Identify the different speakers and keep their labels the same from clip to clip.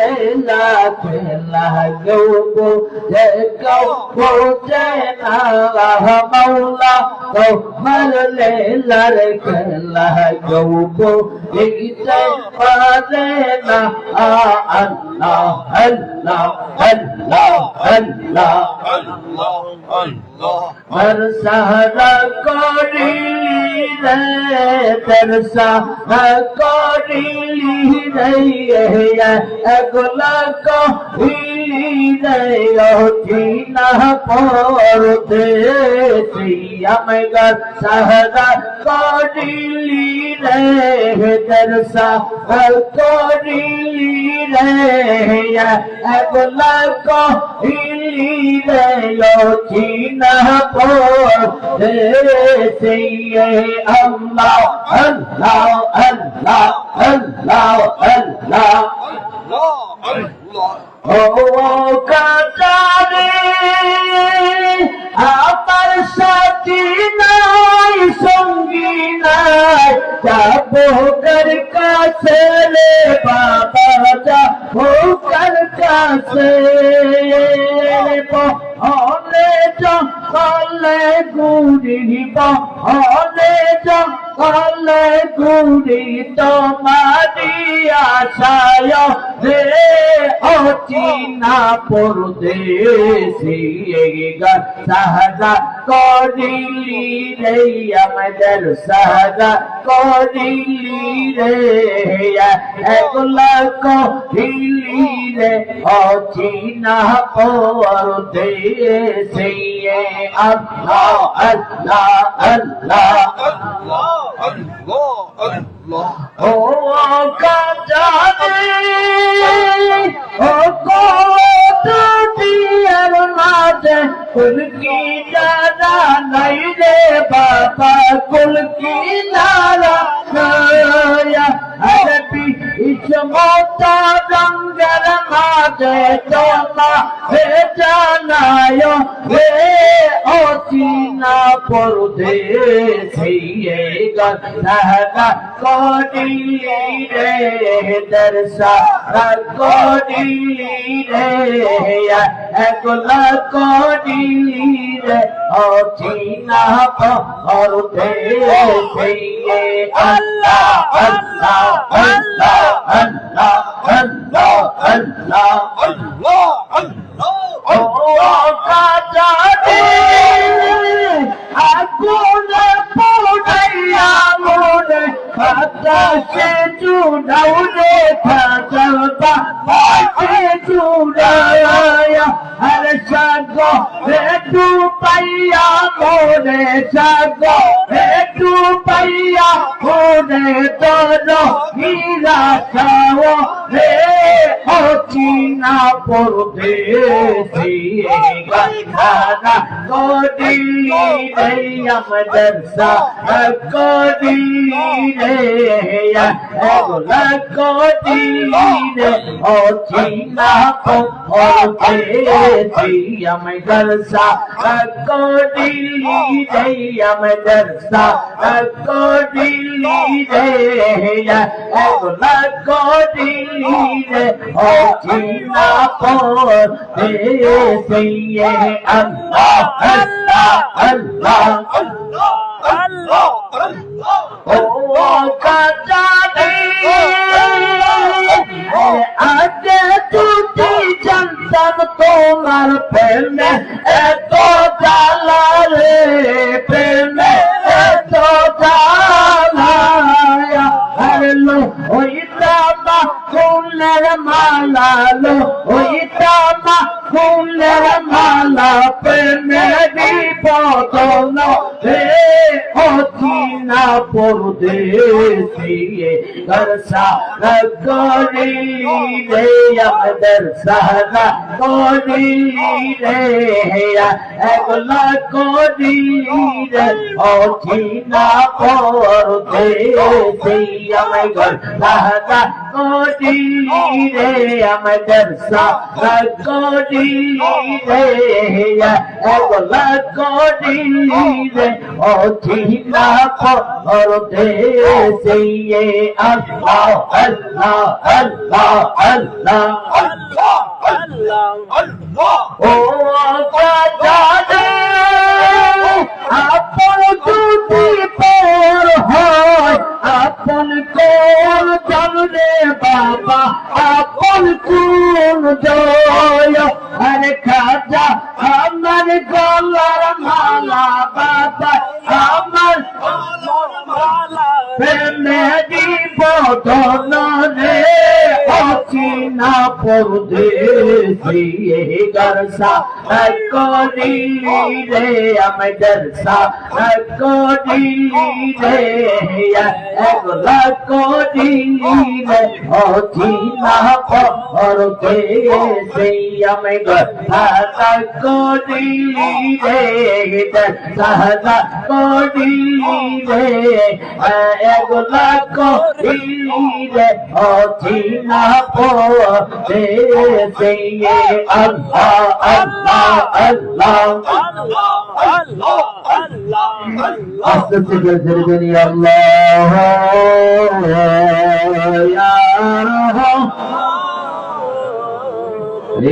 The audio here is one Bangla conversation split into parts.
Speaker 1: লেলা খেলা গৌবো যে গৌবো যে নালা মাওলা গৌহর লেলার খেলা গৌবো দেখতে পারে না আল্লাহ আল্লাহ আল্লাহ আল্লাহ
Speaker 2: Allah,
Speaker 1: হর সাহরা করিলি রে তর সাহরা করিলি রে এগুলা কহিলি রে অতি না পরতে আমি গর সাহরা করিলি মিলিলে লক্ষিনা পড়েছে আল্লাহ আল্লাহ আল্লাহ
Speaker 2: আল্লাহ আল্লাহ
Speaker 1: ও কাটারে আমার সাথী নাই সঙ্গী নাই কার কাছে হলে জলে গুড়িব হলে জলে গুড়ি তোমারি আশায় রে অচিনা পরদেশি গান সাহায্য করিলি রে আমাদের সাহায্য করিলি রে একলা কহিলি রে অচিনা পরদেশি আল্লাহ আল্লাহ আল্লাহ
Speaker 2: Allah, Allah, Allah.
Speaker 1: ও কাজানে जादा न पापा कुल की नाया। माता रंग मा जय चोपा हे जाया হে অচিনা পরদেশি গান সাহা কোডিলি রে দর্শা কোডিলি রে একলা কোডিলি রে অচিনা পরদেশি আল্লাহ আল্লাহ আল্লাহ আল্লাহ আল্লাহ আল্লাহ چوندا چون ڏايا هر ڇا پئي آهي পাইয়া মনে তোর হীরা চাও রে অচিনা পরদেশি গানা কোডিলি রে আমাদের সা কোডিলি রে এগুলা কোডিলি রে অচিনা পরদেশি আমাদের সা কোডিলি রে আমাদের সা কোডিলি রে এগুলা কোডিলি রে অচিনা পরদেশি আল্লাহ আল্লাহ আল্লাহ
Speaker 2: Allah, Allah, Allah.
Speaker 1: ও কাজানি আগে তুই জানতাম তোমার প্রেমে এত জ্বালা প্রেমে এত or you তামা ফুলের মালা লো ওই তামা ফুলের মালা প্রেমেরই বদল রে অচিনা পরদেশি দর্শা গরিলি রে সাহারা গরিলি রে, একলা গরিলি রে। অচিনা পরদেশি আমাদের সাহারা গরিলি রে আমাদের সাহারা গরিলি রে একলা করিলি রে ও চিনা করতে সেই আল্লাহ আল্লাহ আল্লাহ আল্লাহ
Speaker 2: আল্লাহ আল্লাহ।
Speaker 1: ও কাজানে জয় আরে খাজা আমার গলার অচিনা পরদেশি গরসা করিলি রে আমি গরসা করিলি রে একলা করিলি রে অচিনা পরদেশি আমি গরসা করিলি রে গরসা করিলি রে একলা করিলি রে অচিনা পরে সে আল্লাহ আল্লাহ আল্লাহ
Speaker 2: আল্লাহ আল্লাহ
Speaker 1: ইয়া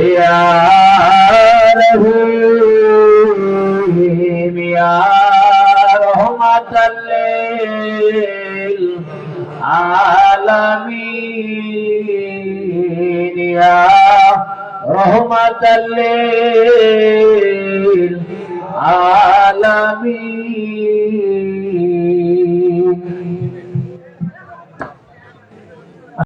Speaker 1: ইয়া রহমাতাল লিল আলামিন।